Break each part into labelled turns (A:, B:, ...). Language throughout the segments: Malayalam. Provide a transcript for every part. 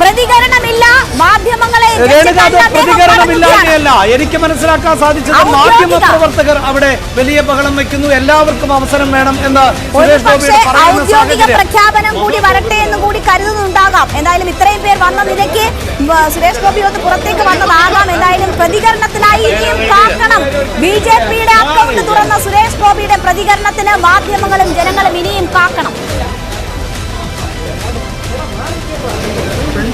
A: പ്രതികരണമില്ല. മാധ്യമങ്ങളെ
B: പ്രതികരണമില്ലാതെയല്ല എനിക്ക് മനസ്സിലാക്കാൻ സാധിച്ചത് മാധ്യമ പ്രവർത്തകർ അവിടെ വലിയ ബഹളം വെക്കുന്നു. എല്ലാവർക്കും അവസരം വേണം എന്ന്
A: ഔദ്യോഗിക പ്രഖ്യാപനം കൂടി വരട്ടെ എന്ന് കൂടി കരുതുന്നുണ്ടാകാം. എന്തായാലും ഇത്രയും പേർ വന്ന നിലയ്ക്ക് സുരേഷ് ഗോപി ഒന്ന് പുറത്തേക്ക് വന്നതാകാം. എന്തായാലും പ്രതികരണത്തിനായി ഇനിയും കാക്കണം ബി ജെ പിയുടെ അക്കൗണ്ട് തുറന്ന സുരേഷ് ഗോപിയുടെ പ്രതികരണത്തിന് മാധ്യമങ്ങളും ജനങ്ങളും ഇനിയും കാക്കണം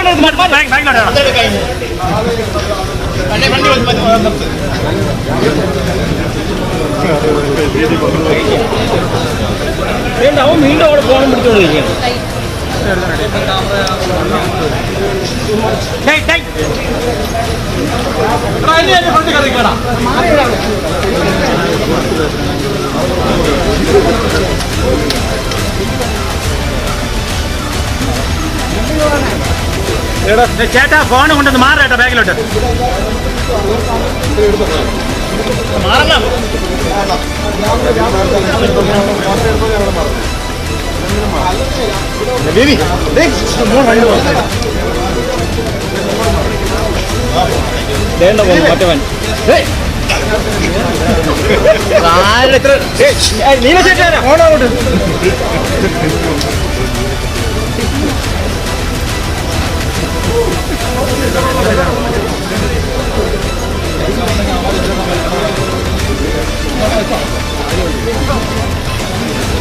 B: അവിടുന്ന് മാറാൻ
C: വീണ്ടും അവിടെ ഫോൺ പിടിച്ചോണ്ടിരിക്കുകയാണ് ചേട്ടാ ഫോൺ കൊണ്ടൊന്ന് മാറേട്ടാ ബാഗിലോട്ട്. മാറണം വേണ്ട പോകുന്നു മറ്റവൻ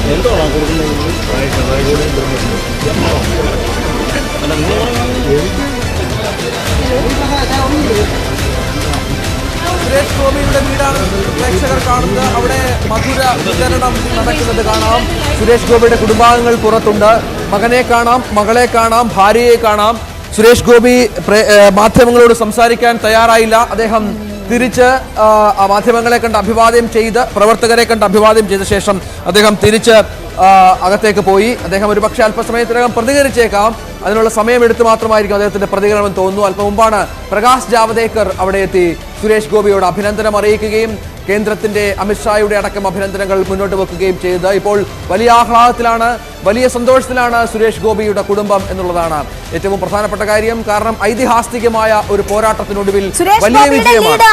C: നീലശേഖര ഫോണോട്ട്
D: സുരേഷ് ഗോപിയുടെ വീടാണ് പ്രേക്ഷകർ കാണുന്നത്. അവിടെ മധുര വിതരണം നടക്കുന്നത് കാണാം. സുരേഷ് ഗോപിയുടെ കുടുംബാംഗങ്ങൾ പുറത്തുണ്ട്. മകനെ കാണാം മകളെ കാണാം ഭാര്യയെ കാണാം. സുരേഷ് ഗോപി മാധ്യമങ്ങളോട് സംസാരിക്കാൻ തയ്യാറായില്ല. അദ്ദേഹം തിരിച്ച് മാധ്യമങ്ങളെ കണ്ട് അഭിവാദ്യം ചെയ്ത് പ്രവർത്തകരെ കണ്ട് അഭിവാദ്യം ചെയ്ത ശേഷം അദ്ദേഹം തിരിച്ച് അകത്തേക്ക് പോയി. അദ്ദേഹം ഒരു പക്ഷേ അല്പസമയത്തിനകം പ്രതികരിച്ചേക്കാം. അതിനുള്ള സമയമെടുത്ത് മാത്രമായിരിക്കും അദ്ദേഹത്തിന്റെ പ്രതികരണം തോന്നുന്നു. അല്പം മുമ്പാണ് പ്രകാശ് ജാവദേക്കർ അവിടെ എത്തി. സുരേഷ് ഗോപിയോട് അഭിനന്ദനം അറിയിക്കുകയും കേന്ദ്രത്തിന്റെ അമിത്ഷായുടെ അടക്കം അഭിനന്ദനങ്ങൾ മുന്നോട്ട് വെക്കുകയും ചെയ്തത്. ഇപ്പോൾ വലിയ ആഹ്ലാദത്തിലാണ് വലിയ സന്തോഷത്തിലാണ് സുരേഷ് ഗോപിയുടെ കുടുംബം എന്നുള്ളതാണ് ഏറ്റവും പ്രധാനപ്പെട്ട കാര്യം. കാരണം ഐതിഹാസികമായ ഒരു പോരാട്ടത്തിനൊടുവിൽ വലിയ വിജയമാണ്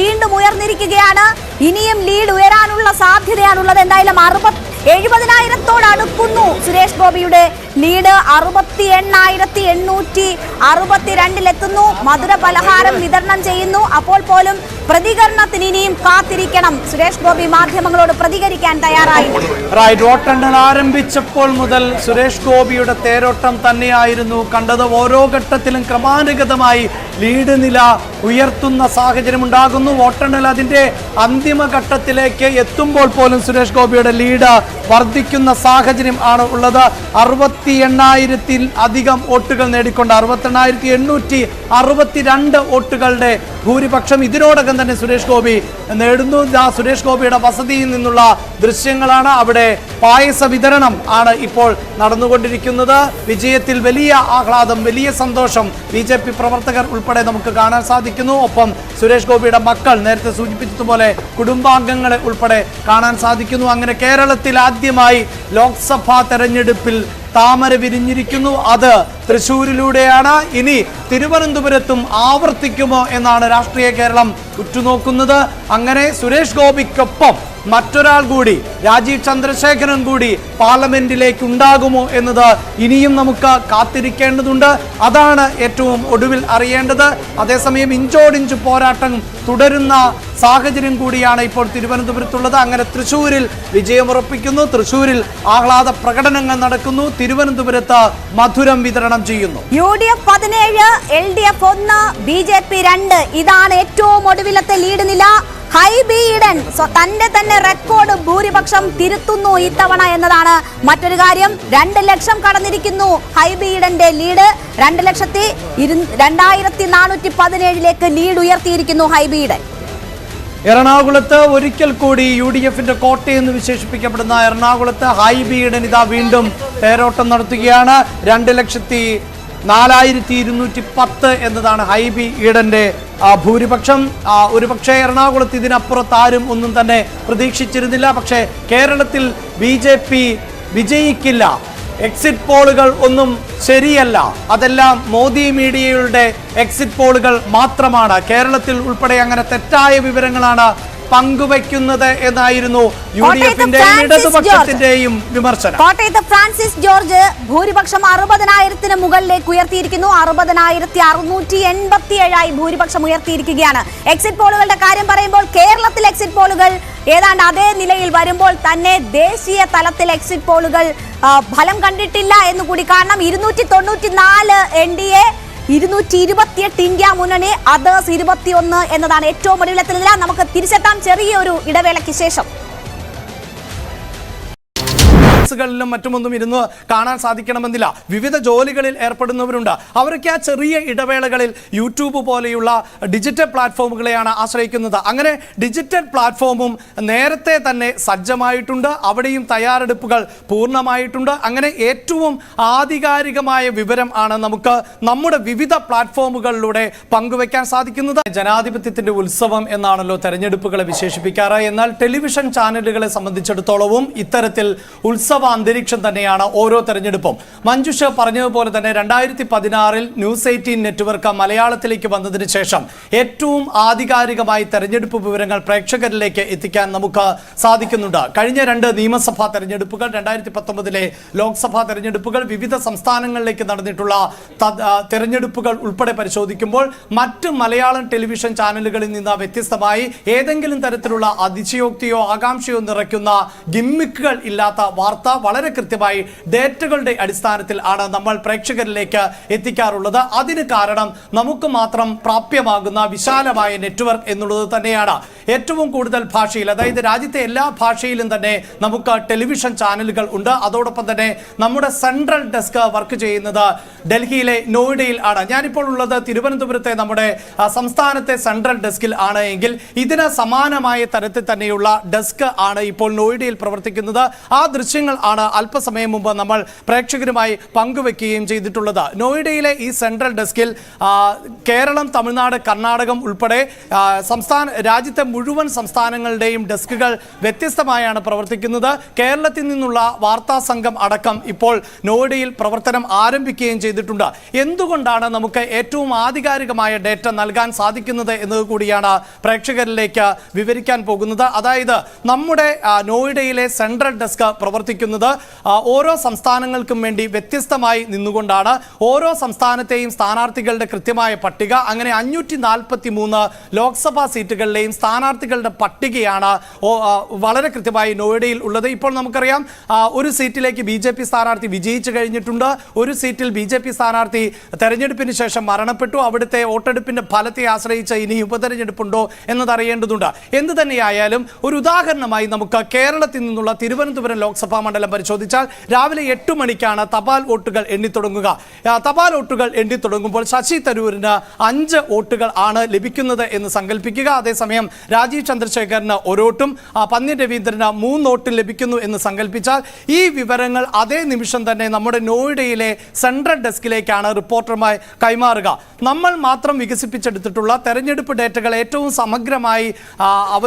A: വീണ്ടും ഉയർന്നിരിക്കുകയാണ്. ഇനിയും ലീഡ് ഉയരാനുള്ള സാധ്യതയാണുള്ളത്. എന്തായാലും അറുപത് എഴുപതിനായിരത്തോട് അടുക്കുന്നു സുരേഷ് ഗോപിയുടെ ലീഡ് അറുപത്തി എണ്ണായിരത്തി എണ്ണൂറ്റി അറുപത്തിരണ്ടിലെത്തുന്നു മധുര പലഹാരം വിതരണം ചെയ്യുന്നു. അപ്പോൾ പോലും പ്രതികരണത്തിന് ഇനിയും കാത്തിരിക്കണം. സുരേഷ് ഗോപി മാധ്യമങ്ങളോട് പ്രതികരിക്കാൻ തയ്യാറായില്ല
B: റൈറ്റ് വോട്ടെണ്ണൽ ആരംഭിച്ചപ്പോൾ മുതൽ സുരേഷ് ഗോപിയുടെ തേരോട്ടം തന്നെയായിരുന്നു കണ്ടത്. ഓരോ ഘട്ടത്തിലും ക്രമാനുഗതമായി ലീഡ് നില ഉയർത്തുന്ന സാഹചര്യം ഉണ്ടാകുന്നു. വോട്ടെണ്ണൽ അതിന്റെ അന്തിമഘട്ടത്തിലേക്ക് എത്തുമ്പോൾ പോലും സുരേഷ് ഗോപിയുടെ ലീഡ് വർദ്ധിക്കുന്ന സാഹചര്യം ആണ് ഉള്ളത്. അറുപത്തി എണ്ണായിരത്തിൽ അധികം വോട്ടുകൾ നേടിക്കൊണ്ട് അറുപത്തി എണ്ണായിരത്തി എണ്ണൂറ്റി അറുപത്തിരണ്ട് വോട്ടുകളുടെ ഭൂരിപക്ഷം ഇതിനോടകം തന്നെ സുരേഷ് ഗോപി നേടുന്നു. ആ സുരേഷ് ഗോപിയുടെ വസതിയിൽ നിന്നുള്ള ദൃശ്യങ്ങളാണ് അവിടെ പായസ വിതരണം ആണ് ഇപ്പോൾ നടന്നുകൊണ്ടിരിക്കുന്നത്. വിജയത്തിൽ വലിയ ആഹ്ലാദം വലിയ സന്തോഷം ബി ജെ പി പ്രവർത്തകർ ഉൾപ്പെടെ നമുക്ക് കാണാൻ സാധിക്കുന്നു. ഒപ്പം സുരേഷ് ഗോപിയുടെ മക്കൾ നേരത്തെ സൂചിപ്പിച്ചതുപോലെ കുടുംബാംഗങ്ങളെ ഉൾപ്പെടെ കാണാൻ സാധിക്കുന്നു. അങ്ങനെ കേരളത്തിൽ ആദ്യമായി ലോക്സഭാ തെരഞ്ഞെടുപ്പിൽ താമര വിരിഞ്ഞിരിക്കുന്നു. അത് തൃശ്ശൂരിലൂടെയാണ് ഇനി തിരുവനന്തപുരത്തും ആവർത്തിക്കുമോ എന്നാണ് രാഷ്ട്രീയ കേരളം ഉറ്റുനോക്കുന്നത്. അങ്ങനെ സുരേഷ് ഗോപിക്കൊപ്പം മറ്റൊരാൾ കൂടി രാജീവ് ചന്ദ്രശേഖരൻ കൂടി പാർലമെന്റിലേക്ക് ഉണ്ടാകുമോ എന്നത് ഇനിയും നമുക്ക് കാത്തിരിക്കേണ്ടതുണ്ട്. അതാണ് ഏറ്റവും ഒടുവിൽ അറിയേണ്ടത്. അതേസമയം ഇഞ്ചോടിഞ്ച് പോരാട്ടം തുടരുന്ന സാഹചര്യം കൂടിയാണ് ഇപ്പോൾ തിരുവനന്തപുരത്തുള്ളത്. അങ്ങനെ തൃശൂരിൽ വിജയമുറപ്പിക്കുന്നു. തൃശൂരിൽ ആഹ്ലാദ പ്രകടനങ്ങൾ നടക്കുന്നു. തിരുവനന്തപുരത്ത് മധുരം വിതരണം ചെയ്യുന്നു.
A: യു ഡി എഫ് പതിനേഴ് എൽ ഡി എഫ് ഒന്ന് ബി ജെ പി രണ്ട്. ഇതാണ് ഏറ്റവും ഒടുവിലത്തെ ലീഡ് നില. ഹൈബി ഈഡൻ തന്റെ തന്നെ റെക്കോർഡ് ഭൂരിപക്ഷം തിരുത്തുന്നു ഇത്തവണ എന്നതാണ് മറ്റൊരു കാര്യം. രണ്ട് ലക്ഷം കടന്നിരിക്കുന്നു ഹൈബി ഈഡന്റെ ലീഡ്. രണ്ട് ലക്ഷത്തി രണ്ടായിരത്തി നാനൂറ്റി പതിനേഴിലേക്ക് ലീഡ് ഉയർത്തിയിരിക്കുന്നു ഹൈബി
B: എറണാകുളത്ത് ഒരിക്കൽ കൂടി യു ഡി എഫിന്റെ കോട്ടയെന്ന് വിശേഷിപ്പിക്കപ്പെടുന്ന എറണാകുളത്ത് ഹൈബിയുടെ ഇതാ വീണ്ടും തേരോട്ടം നടത്തുകയാണ്. രണ്ട് ലക്ഷത്തി നാലായിരത്തി ഇരുന്നൂറ്റി പത്ത് എന്നതാണ് ഹൈബി ഈഡന്റെ ഭൂരിപക്ഷം. ഒരു പക്ഷേ എറണാകുളത്ത് ഇതിനപ്പുറത്ത് ആരും ഒന്നും തന്നെ പ്രതീക്ഷിച്ചിരുന്നില്ല. പക്ഷേ കേരളത്തിൽ ബി വിജയിക്കില്ല. എക്സിറ്റ് പോളുകൾ ഒന്നും ശരിയല്ല. അതെല്ലാം മോദി മീഡിയയുടെ എക്സിറ്റ് പോളുകൾ മാത്രമാണ്. കേരളത്തിൽ ഉൾപ്പെടെ അങ്ങനെ തെറ്റായ വിവരങ്ങളാണ് പങ്കുവയ്ക്കുന്നത് എന്നായിരുന്നു യു ഡി എഫിന്റെയും ഇടതുപക്ഷത്തിന്റെയും വിമർശനം.
A: കോട്ടയത്ത് ഫ്രാൻസിസ് ജോർജ് ഭൂരിപക്ഷം അറുപതിനായിരത്തിന് മുകളിലേക്ക് ഉയർത്തിയിരിക്കുന്നു. അറുപതിനായിരത്തി അറുന്നൂറ്റി എൺപത്തി ഏഴായി ഭൂരിപക്ഷം ഉയർത്തിയിരിക്കുകയാണ്. എക്സിറ്റ് പോളുകളുടെ കാര്യം പറയുമ്പോൾ കേരളത്തിൽ എക്സിറ്റ് പോളുകൾ ഏതാണ്ട് അതേ നിലയിൽ വരുമ്പോൾ തന്നെ ദേശീയ തലത്തിൽ എക്സിറ്റ് പോളുകൾ ഫലം കണ്ടിട്ടില്ല എന്ന് കൂടി കാരണം ഇരുന്നൂറ്റി തൊണ്ണൂറ്റി നാല് എൻ ഡി എ ഇരുന്നൂറ്റി ഇരുപത്തിയെട്ട് ഇന്ത്യ മുന്നണി അതേഴ്സ് ഇരുപത്തിയൊന്ന് എന്നതാണ് ഏറ്റവും ഒടുവിലെത്തുന്നില്ല നമുക്ക് തിരിച്ചെത്താം ചെറിയൊരു ഇടവേളയ്ക്ക് ശേഷം. ിലും
B: മറ്റുമൊന്നും ഇരുന്ന് കാണാൻ സാധിക്കണമെന്നില്ല. വിവിധ ജോലികളിൽ ഏർപ്പെടുന്നവരുണ്ട്. അവരൊക്കെ ആ ചെറിയ ഇടവേളകളിൽ യൂട്യൂബ് പോലെയുള്ള ഡിജിറ്റൽ പ്ലാറ്റ്ഫോമുകളെയാണ് ആശ്രയിക്കുന്നത്. അങ്ങനെ ഡിജിറ്റൽ പ്ലാറ്റ്ഫോമും നേരത്തെ തന്നെ സജ്ജമായിട്ടുണ്ട്. അവിടെയും തയ്യാറെടുപ്പുകൾ പൂർണമായിട്ടുണ്ട്. അങ്ങനെ ഏറ്റവും ആധികാരികമായ വിവരം ആണ് നമുക്ക് നമ്മുടെ വിവിധ പ്ലാറ്റ്ഫോമുകളിലൂടെ പങ്കുവയ്ക്കാൻ സാധിക്കുന്നത്. ജനാധിപത്യത്തിന്റെ ഉത്സവം എന്നാണല്ലോ തെരഞ്ഞെടുപ്പുകളെ വിശേഷിപ്പിക്കാറ്. എന്നാൽ ടെലിവിഷൻ ചാനലുകളെ സംബന്ധിച്ചിടത്തോളവും ഇത്തരത്തിൽ ഉത്സവ അന്തരീക്ഷം തന്നെയാണ് ഓരോ തെരഞ്ഞെടുപ്പും. മഞ്ജുഷ പറഞ്ഞതുപോലെ തന്നെ രണ്ടായിരത്തി പതിനാറിൽ ന്യൂസ് എയ്റ്റീൻ നെറ്റ്വർക്ക് മലയാളത്തിലേക്ക് വന്നതിന് ശേഷം ഏറ്റവും ആധികാരികമായി തെരഞ്ഞെടുപ്പ് വിവരങ്ങൾ പ്രേക്ഷകരിലേക്ക് എത്തിക്കാൻ നമുക്ക് സാധിക്കുന്നുണ്ട്. കഴിഞ്ഞ രണ്ട് നിയമസഭാ തെരഞ്ഞെടുപ്പുകൾ രണ്ടായിരത്തി പത്തൊമ്പതിലെ ലോക്സഭാ തെരഞ്ഞെടുപ്പുകൾ വിവിധ സംസ്ഥാനങ്ങളിലേക്ക് നടന്നിട്ടുള്ള തെരഞ്ഞെടുപ്പുകൾ ഉൾപ്പെടെ പരിശോധിക്കുമ്പോൾ മറ്റ് മലയാളം ടെലിവിഷൻ ചാനലുകളിൽ നിന്ന് വ്യത്യസ്തമായി ഏതെങ്കിലും തരത്തിലുള്ള അതിശയോക്തിയോ ആകാംക്ഷയോ നിറയ്ക്കുന്ന ഗിമ്മിക്കുകൾ ഇല്ലാത്ത വാർത്ത വളരെ കൃത്യമായി ഡേറ്റകളുടെ അടിസ്ഥാനത്തിൽ ആണ് നമ്മൾ പ്രേക്ഷകരിലേക്ക് എത്തിക്കാറുള്ളത്. അതിന് കാരണം നമുക്ക് മാത്രം പ്രാപ്യമാകുന്ന വിശാലമായ നെറ്റ്വർക്ക് എന്നുള്ളത് തന്നെയാണ്. ഏറ്റവും കൂടുതൽ ഭാഷയിൽ അതായത് രാജ്യത്തെ എല്ലാ ഭാഷയിലും തന്നെ നമുക്ക് ടെലിവിഷൻ ചാനലുകൾ ഉണ്ട്. അതോടൊപ്പം തന്നെ നമ്മുടെ സെൻട്രൽ ഡെസ്ക് വർക്ക് ചെയ്യുന്നത് ഡൽഹിയിലെ നോയിഡയിൽ ആണ്. ഞാനിപ്പോൾ ഉള്ളത് തിരുവനന്തപുരത്തെ നമ്മുടെ സംസ്ഥാനത്തെ സെൻട്രൽ ഡെസ്കിൽ ആണ് എങ്കിൽ ഇതിന് സമാനമായ തരത്തിൽ തന്നെയുള്ള ഡെസ്ക് ആണ് ഇപ്പോൾ നോയിഡയിൽ പ്രവർത്തിക്കുന്നത്. ആ ദൃശ്യങ്ങൾ ആണ് അല്പസമയം മുമ്പ് നമ്മൾ പ്രേക്ഷകരുമായി പങ്കുവെക്കുകയും ചെയ്തിട്ടുള്ളത്. നോയിഡയിലെ ഈ സെൻട്രൽ ഡെസ്കിൽ കേരളം തമിഴ്നാട് കർണാടകം ഉൾപ്പെടെ സംസ്ഥാന രാജ്യത്തെ മുഴുവൻ സംസ്ഥാനങ്ങളുടെയും ഡെസ്കുകൾ വ്യത്യസ്തമായാണ് പ്രവർത്തിക്കുന്നത്. കേരളത്തിൽ നിന്നുള്ള വാർത്താ സംഘം അടക്കം ഇപ്പോൾ നോയിഡയിൽ പ്രവർത്തനം ആരംഭിക്കുകയും ചെയ്തിട്ടുണ്ട്. എന്തുകൊണ്ടാണ് നമുക്ക് ഏറ്റവും ആധികാരികമായ ഡേറ്റ നൽകാൻ സാധിക്കുന്നത് എന്നത് കൂടിയാണ് പ്രേക്ഷകരിലേക്ക് വിവരിക്കാൻ പോകുന്നത്. അതായത് നമ്മുടെ നോയിഡയിലെ സെൻട്രൽ ഡെസ്ക് പ്രവർത്തിക്കുന്നത് ആ, ഓരോ സംസ്ഥാനങ്ങൾക്കും വേണ്ടി വ്യത്യസ്തമായി നിന്നുകൊണ്ടാണ്. ഓരോ സംസ്ഥാനത്തെയും സ്ഥാനാർത്ഥികളുടെ കൃത്യമായ പട്ടിക അങ്ങനെ അഞ്ഞൂറ്റി നാൽപ്പത്തി മൂന്ന് ലോക്സഭാ സീറ്റുകളിലെയും സ്ഥാനാർത്ഥികളുടെ പട്ടികയാണ് വളരെ കൃത്യമായി നോയിഡയിൽ ഉള്ളത്. ഇപ്പോൾ നമുക്കറിയാം ഒരു സീറ്റിലേക്ക് ബി ജെ പി സ്ഥാനാർത്ഥി വിജയിച്ചു കഴിഞ്ഞിട്ടുണ്ട്. ഒരു സീറ്റിൽ ബി ജെ പി സ്ഥാനാർത്ഥി തെരഞ്ഞെടുപ്പിന് ശേഷം മരണപ്പെട്ടു. അവിടുത്തെ വോട്ടെടുപ്പിന്റെ ഫലത്തെ ആശ്രയിച്ച് ഇനി ഉപതെരഞ്ഞെടുപ്പുണ്ടോ എന്നതറിയേണ്ടതുണ്ട്. എന്ത് തന്നെയായാലും ഒരു ഉദാഹരണമായി നമുക്ക് കേരളത്തിൽ നിന്നുള്ള തിരുവനന്തപുരം ലോക്സഭാ മണ്ഡലം പരിശോധിച്ചാൽ രാവിലെ എട്ട് മണിക്കാണ് തപാൽ വോട്ടുകൾ എണ്ണിത്തുടങ്ങുക തപാൽ വോട്ടുകൾ എണ്ണിത്തുടങ്ങുമ്പോൾ ശശി തരൂരിന് അഞ്ച് വോട്ടുകൾ ആണ് ലഭിക്കുന്നത് എന്ന് സങ്കല്പിക്കുക അതേസമയം രാജീവ് ചന്ദ്രശേഖരന് വോട്ടും പന്ന്യൻ രവീന്ദ്രന് മൂന്ന് വോട്ട് ലഭിക്കുന്നു എന്ന് സങ്കല്പിച്ചാൽ ഈ വിവരങ്ങൾ അതേ നിമിഷം തന്നെ നമ്മുടെ നോയിഡയിലെ സെൻട്രൽ ഡെസ്കിലേക്കാണ് റിപ്പോർട്ടറുമായി കൈമാറുക. നമ്മൾ മാത്രം വികസിപ്പിച്ചെടുത്തിട്ടുള്ള തെരഞ്ഞെടുപ്പ് ഡേറ്റകൾ ഏറ്റവും സമഗ്രമായി അവ